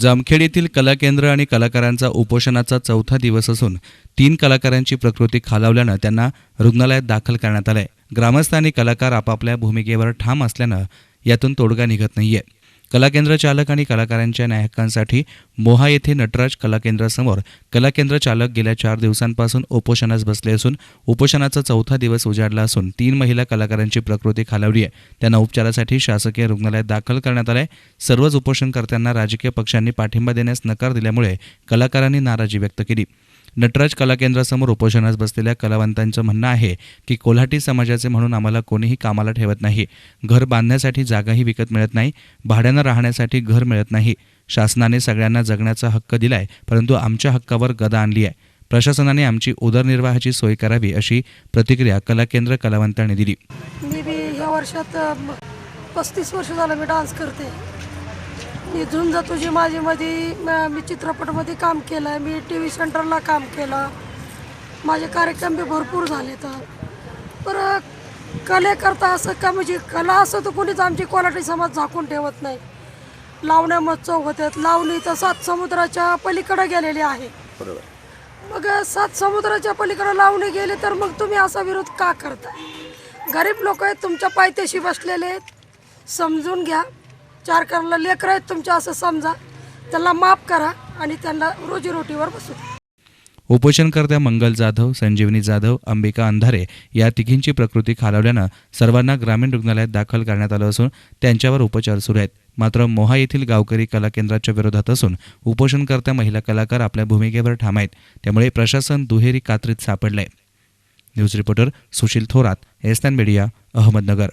जामखेड येथील कला केंद्र आणि कलाकारांचा उपोषणाचा चौथा दिवस असून तीन कलाकारांची प्रकृती खालावल्यानं त्यांना रुग्णालयात दाखल करण्यात आलंय. ग्रामस्थ आणि कलाकार आपापल्या भूमिकेवर ठाम असल्यानं यातून तोडगा निघत नाहीये. कलाकेंद्र चालक आणि कलाकारांच्या नायकांसाठी मोहा येथे नटराज कलाकेंद्रासमोर. कलाकेंद्र चालक गेल्या चार दिवसांपासून उपोषणास बसले असून उपोषणाचा चौथा दिवस उजाडला असून तीन महिला कलाकारांची प्रकृती खालावली आहे. त्यांना उपचारासाठी शासकीय रुग्णालयात दाखल करण्यात आलंय. सर्वच उपोषणकर्त्यांना राजकीय पक्षांनी पाठिंबा देण्यास नकार दिल्यामुळे कलाकारांनी नाराजी व्यक्त केली. नटराज कला केंद्रासमोर उपोषणास बसलेल्या कलावंतांचं म्हणणं आहे की कोल्हाटी समाजाचे म्हणून आम्हाला कोणीही कामाला ठेवत नाही. घर बांधण्यासाठी जागाही विकत मिळत नाही. भाड्यानं राहण्यासाठी घर मिळत नाही. शासनाने सगळ्यांना जगण्याचा हक्क दिलाय परंतु आमच्या हक्कावर गदा आणली आहे. प्रशासनाने आमची उदरनिर्वाहाची सोय करावी अशी प्रतिक्रिया कला केंद्र कलावंतांनी दिली. मी बी वर्षात पस्तीस वर्ष झालं मी डान्स करते. मी झुंज तुझी माझी मध्ये म- चित्रपटामध्ये काम केलं आहे मी टी व्ही सेंटरला काम केलं. माझे कार्यक्रम बी भरपूर झाले तर. पर कलेकरता असं का म्हणजे कला असं तर कोणीच आमची क्वालिटी समाज झाकून ठेवत नाही. लावण्या महोत्सव होतात लावणी तर सात समुद्राच्या पलीकडे गेलेली आहे. मग सात समुद्राच्या पलीकडे लावणी गेले तर मग तुम्ही असा विरोध का करताय? गरीब लोक आहेत तुमच्या पायथ्याशी बसलेले आहेत. समजून घ्या. चार करायला लेकर आहेत तुमच्या असं समजा. त्यांना माफ करा आणि त्यांना रोजीरोटीवर बसू. उपोषणकर्त्या मंगल जाधव संजीवनी जाधव अंबिका अंधारे या तिघींची प्रकृती खालावल्यानं सर्वांना ग्रामीण रुग्णालयात दाखल करण्यात आलं असून त्यांच्यावर उपचार सुरू आहेत. मात्र मोहा येथील गावकरी कला केंद्राच्या विरोधात असून उपोषणकर्त्या महिला कलाकार आपल्या भूमिकेवर ठाम आहेत. त्यामुळे प्रशासन दुहेरी कात्रीत सापडलंय. न्यूज रिपोर्टर सुशील थोरात एस्तान मीडिया अहमदनगर.